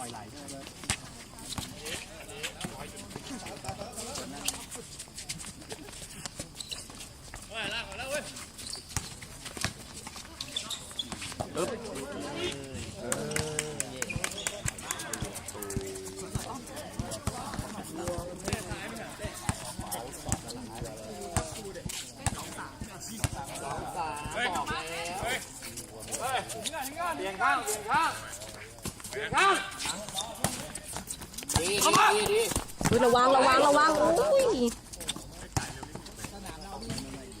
ปล่อยไหลใช่ไหมเปลี่ยนข้างเปลี่ยนข้างเปลี่ยนข้างดีดีดีดี อุ๊ยระวังระวังระวังอุ้ย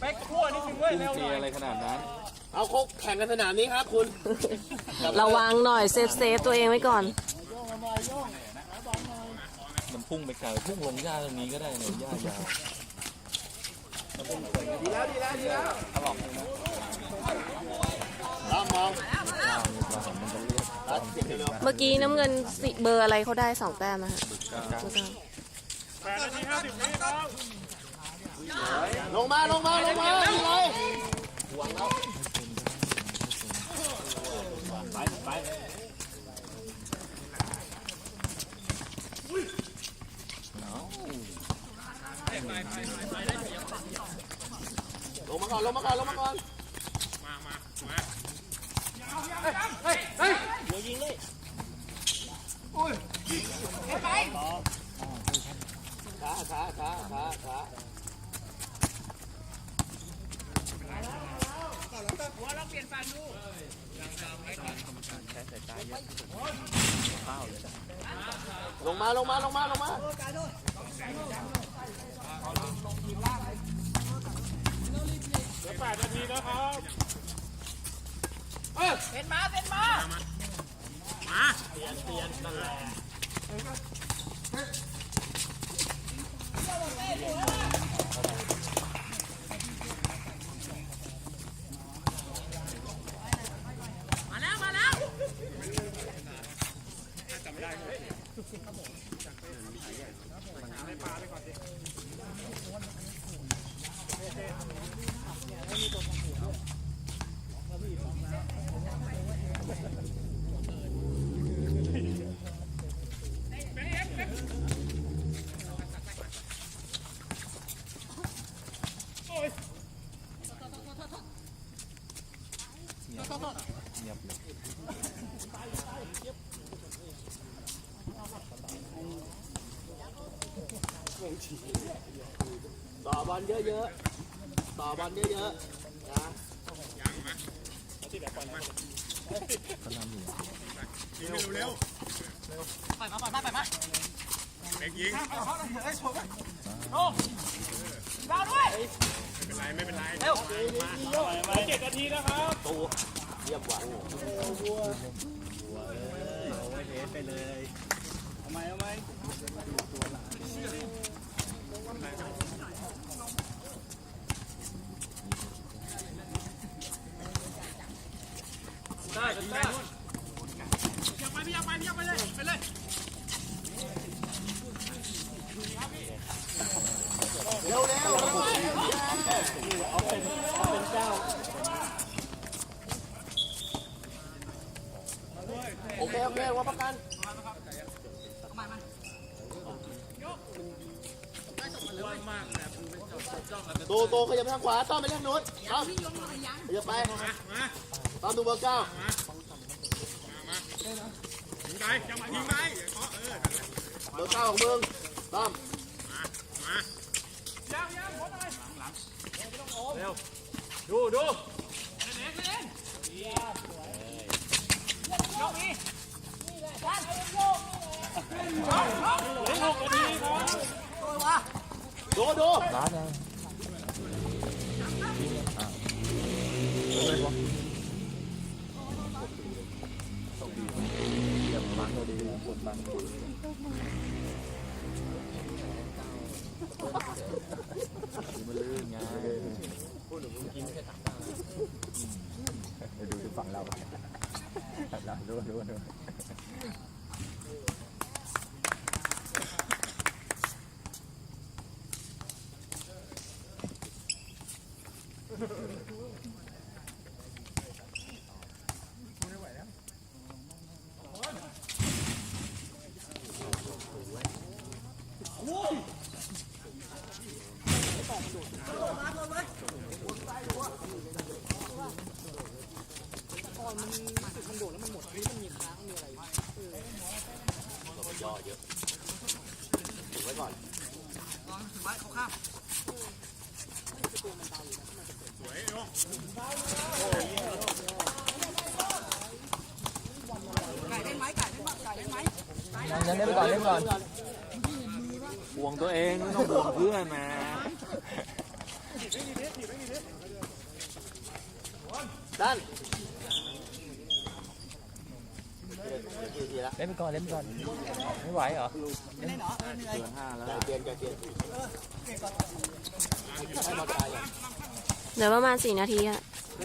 เป๊กขั้วนิดนึงเว้ยเร็วหเสีน่ยอยอะไรขนาดนั้น เอาโคกแข่งกันสนามนี้ครับคุณ ระวังหน่อยเซฟเซฟตัวเองไว้ก่อน มันพุ่งไปไกลพุ่งลงหญ้าตรงนี้ก็ได้เนี่ยหญ้ายาวดีแล้วดีแล้วดีแล้วลองมองหญ้ามี เมื่อกี้น้ำเงินสิเบอร์อะไรเขาได้สองแต้มนะฮะแปดนาทีห้าสิบวิครับลงมาลงมาลงมาเลยลงมาก่อนลงมาก่อนลงมาก่อน มามามา ช้าช้าช้าช้าช้า ลงมาลงมาลงมาลงมาเหลือแปดนาทีแล้วครับเป็นมาเป็นมา มามาแล้วมาแล้ว เงียบเลย ต่อบอลเยอะๆ ต่อบอลเยอะๆ นะก็น้ำเหลืองยิงเร็วปล่อยมาปล่อยมาปล่อยมาๆเป๊กยิงดาวด้วย ไม่เป็นไรไม่เป็นไรเร็วมาเจ็ดนาทีนะครับตูเยี่ยมหวังได้ได้อยากไปพี่อยากไปพี่อยากไปเลยไปเลยเร็วเร็วเร็วโอเคโอเคว่าประกัน โตโตขยับไปทางขวาต้อมไปทางโน้นต้อมขยับไปต้อมดูเบอร์เก้ามายิงไปยังมายิงไปเบอร์เก้าของมึงต้อมมาเร็วดูดู มันพอดีมันลื่นไงพูดถึงกินไม่ใช่ถังดูดูฝั่งเราเราดูดูดู ยังเล่นไปก่อนเล่นไปก่อนห่วงตัวเองไม่ต้องห่วงเพื่อนนะด้านกี่ทีละเล่นไปก่อนเล่นไปก่อนไม่ไหวเหรอ เล่นเกินห้าแล้วใจเย็นใจเย็นให้มาตายอย่างเหลือประมาณสี่นาทีอะไม่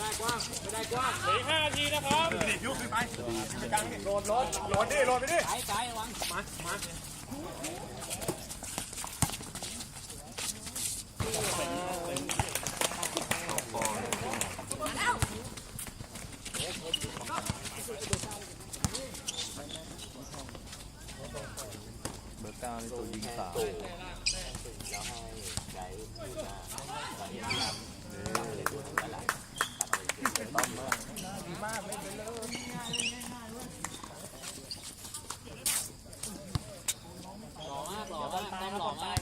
ได้กว้างไม่ได้กว้างเหลืออีกห้านาทีนะครับยุบขึ้นไปโหลดรถโหลดดิโหลดไปดิ ไกลไกลระวังมา มา เบอร์เก้านี่ตัวยิงสาว แล้วให้ใจพูดมา หล่อมากหล่อมากต้องหล่อมาก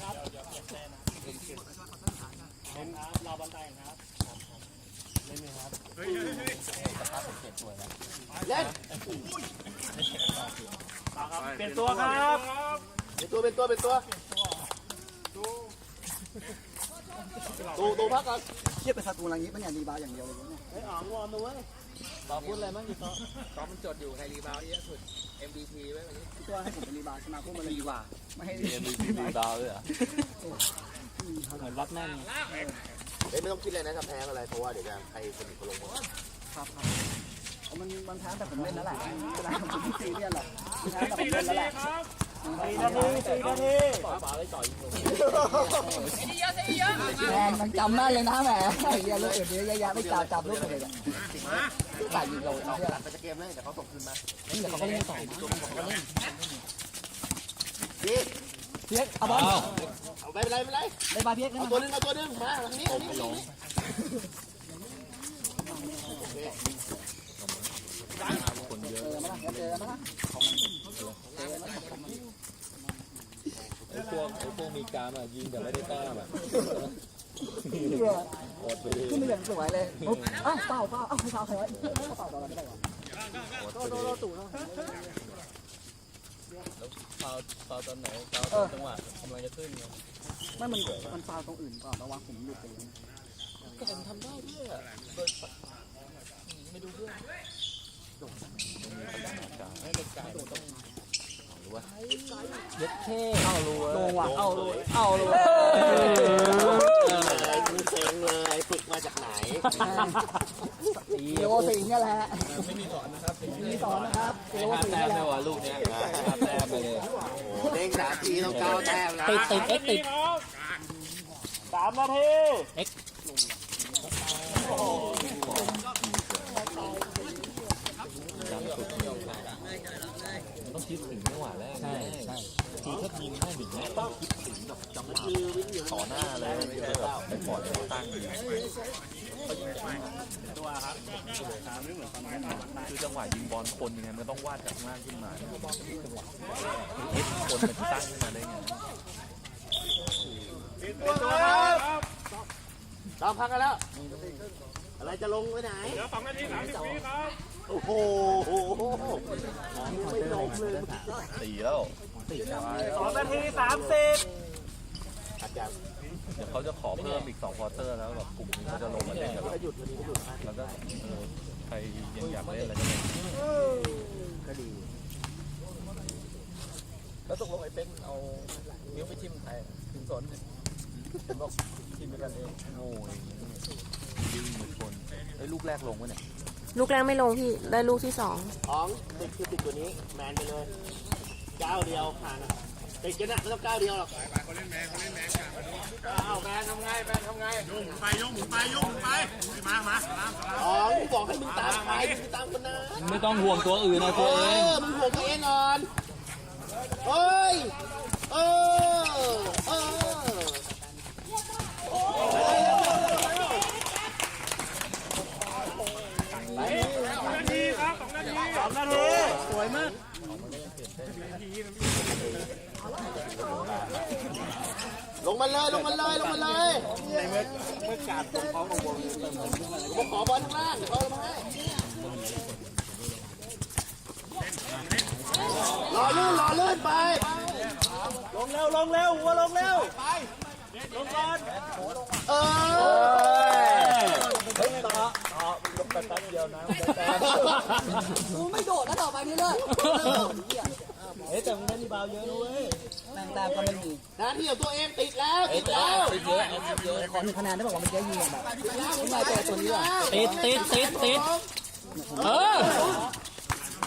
เล่น เป ลี่ยนตัวครับเป็นตัวเป็นตัวเป็นตัวตูตูพักก่อนเทียบเป็นสตูอะไรอย่างงี้มันอย่างดีบาร์อย่างเดียวเลยเนี่ยไอ้อ่างวอร์มมาเว้ยต่อพูดอะไรบ้างดิต่อต่อมันจดอยู่ใครรีบาวเยอะสุด MVP ไว้วันนี้พี่ตัวให้ผมเป็นรีบาร์ใช่ไหมพวกมันเลยดีกว่าไม่ให้ MVP รีบาวด้วยเหรอเหมือนรับแน่นไงเอ้ยไม่ต้องคิดเลยนะถ้าแพ้อะไรเพราะว่าเดี๋ยวจะใครคนหนึ่งคนลงหมดครับครับเอา มันมันแพ้แต่ผมเล่นนั่นแหละเวลาผมไม่ซีเรียสหรอกแพ้แต่ผมเล่นนั่นแหละสี่นาทีสี่นาทีเสียดีเยอะเสียดีเยอะแมนมันจำได้เลยนะแหมไอ้เหี้ยลูกอื่นเยอะแยะไม่จับจับลูกอื่นเลยใส่ยิงเราเอาเนี่ยหลังไปจะเกมเลยเดี๋ยวเขาส่งคืนมานี่เดี๋ยวเขาก็เล่นต่อนะดีเพียกเอาบอลเอาไปเป็นไรไม่เป็นไรได้บาร์เพียกได้เอามาตัวหนึงเอาตัวหนึงมาทางนี้ทางนี้ลงคนเย เจ อะ อมาละเจอมาละ ไอ้พวกไอ้พวกมีการอะยิงแต่ไม่ได้แต้มอะอดไปเลยขึ้นมาอย่างสวยเลยอ้าวเปล่าเปล่าอ้าวเปล่าใครวะเปล่าต่อเราไม่ได้หรออดโตโตเลยโตตู่เนาะฟาวฟาตอนไหนฟาตอนจังหวะกำลังจะขึ้นไงไม่มันมันฟาตรงอื่นก่อนระวังผมหลุดไปเลยก็ผมทำได้ด้วยอะไม่ดูเพื่อนให้เด็กกายต้องหรือว่า เย็ดเท่เอารู้โลว่ะเอาโลเอาโลอะไรกูเซ็งเลยฝึกมาจากไหนเอโอสิงเนี่ยแหละไม่มีสอนนะครับมีสอนนะครับเอโอสิงแต้เนี่มยแหเลละยว่ะลูกเนี้ยแต้มไปเลยเด้งสามทีต้องเก้าแต้มนะติดติดเอ็กติดสามนาทีงสุดต้องคิดถึงจังหวะแรกใช่ใช่คือถ้ายิงให้ถึงเนี่ยต้องคิดถึงแบบจังหวะต่ อหน้าเลยไม่ใช่แบบไปปล่อยให้ตั้งอยู่คือจังหวะยิงบอลคนยังไงมันต้องวาดจากข้างล่างขึ้นมาจังหวะคือเอฟคนมันตั้งขึ้นมาได้ไงตามพักกันแล้ว อะไรจะลงไปไหนเหลือสองนาทีสามสิบวิครับ โอ้โหไม่ลงเลยตีแล้วสองนาทีสามสิบ อาจารย์เดี๋ยวเขาจะขอเพิ่มอีก2ควอเตอร์แล้วแบบกลุ่มนี้เขาจะลงมาเล่นกับเราก็หยุดวันนี้ก็หยุดนะแล้วก็เออใครยังอยากเล่นอะไรก็เล่นก็ดี แล้วตกลงไอ้เป็นเอานิ้วไปทิ่มใครทิ่มสนผมบอกทิ่มไปกันเองโง่ยยิงเหมือนคนไอ้ลูกแรกลงวะเนี่ยลูกแรกไม่ลงพี่ได้ลูกที่สองท้องติดคือติดตัวนี้ แมนไปเลยก้าวเดียวห่าง ติดกันนะไม่ต้องก้าวเดียวหรอกเอาแมนทำไงแมนทำไงยงไปยงไปยงไปมามามาท้องบอกให้มึงตามใครมึงตามคนนั้นไม่ต้องห่วงตัวอื่นนะเอตัวเองอมึงห่วงตัวเองก่อนเฮ้ยเออเออนาทีครับสองนาทีสองนาทีสวยมาก ลงมาเลยลงมาเลยลงมาเลยในเมื่อเมื่อการตรงเขาลงวงผมขอบอลข้างล่างเดี๋ยวเขาเอามาให้รอลื่นรอลื่นไป ลงเร็วลงเร็วหัวลงเร็วลงก่อนเออกูไม่โดดแล้วต่อไปนี่เลย ฮ้ยแต่มึงได้รีบาวเยอะด้วยแม่งแต้มก็ไม่มีหน้าที่ของตัวเองติดแล้วติดแล้วไปเยอะไปเยอะขอหนึ่งคะแนนได้บอกว่ามันจะยิงแบบไม่ได้ตัวตัวนี้ว่ะติดติดติดติดเออ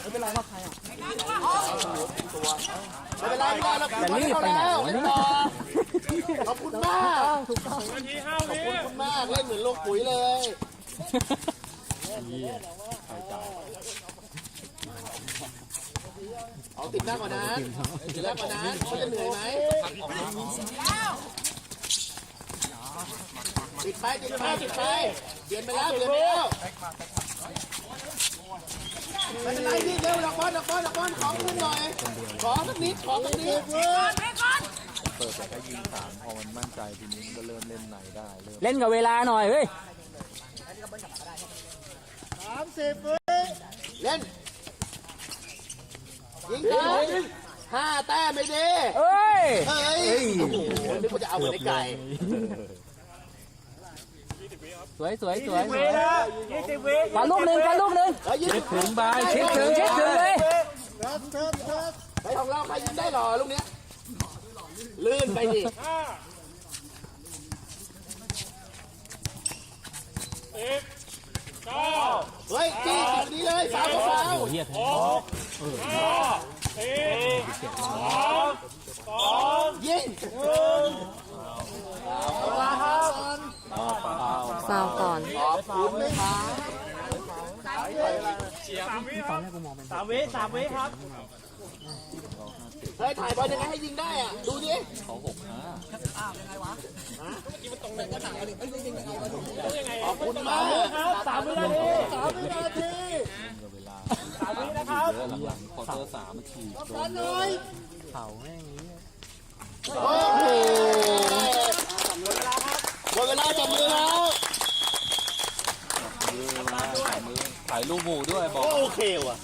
ไม่เป็นไรว่าใครอะไม่เป็นไรไม่เป็นไรเราจะรีบไปไหนวะเนี่ยขอบคุณมากถูกต้องนาทีห้าขอบวิคุณมากเล่นเหมือนลงปุ๋ยเลย เอาติดหน้ากว่านั้นติดหน้ากว่านั้นเขาจะเหนื่อยไหมติดไปติดไปติดไปเปลี่ยนไปแล้วเปลี่ยนไปแล้วไม่เป็นไรนี่เร็วดักบอลดักบอลดักบอลขอขึ้นหน่อย ขอสักนิดขอสักนิดเปิดแต่ก็ยิงสามพอมันมั่นใจทีนี้มันก็เริ่มเล่นในได้เริ่มเล่นกับเวลาหน่อยเฮ้ยเล่น ยิงยิงห้าแต้มไม่ดีเอ้ย เฮ้ยโอ้โหนึกว่าจะเอาเหมือนไอ้ไก่สวยสวยสวยวิแล้วยี่สิบวิฟันลูกหนึ่งฟันลูกหนึ่งเฮ้ยยิงถึงบายชิดถึงชิดถึงเลยไปของเราใครยิงได้หรอลูกเนี้ยลื่นไปดิห้าสิบเก้า เฮ้ยจี้จุดนี้เลยสาวสาวเฮียหกห้าสี่สามสองยิงฟาวก่อนขอบคุณครับสามวิครับสามวิสามวิครับเฮ้ยถ่ายบอลยังไงให้ยิงได้อะ ดูดิเขาหกห้าขอบ คุณมาครับสามวินาทีสามวินาทีกับเวลาสามวินะครับเยอะหลังๆคอเตอร์สามมันขี่โดนหน่อยเข่าแม่งนี้โอ้โหหมดเวลาจับมือแล้วมือมาถ่ายมือถ่ายรูปหมู่ด้วยบอกโอเคว่ะ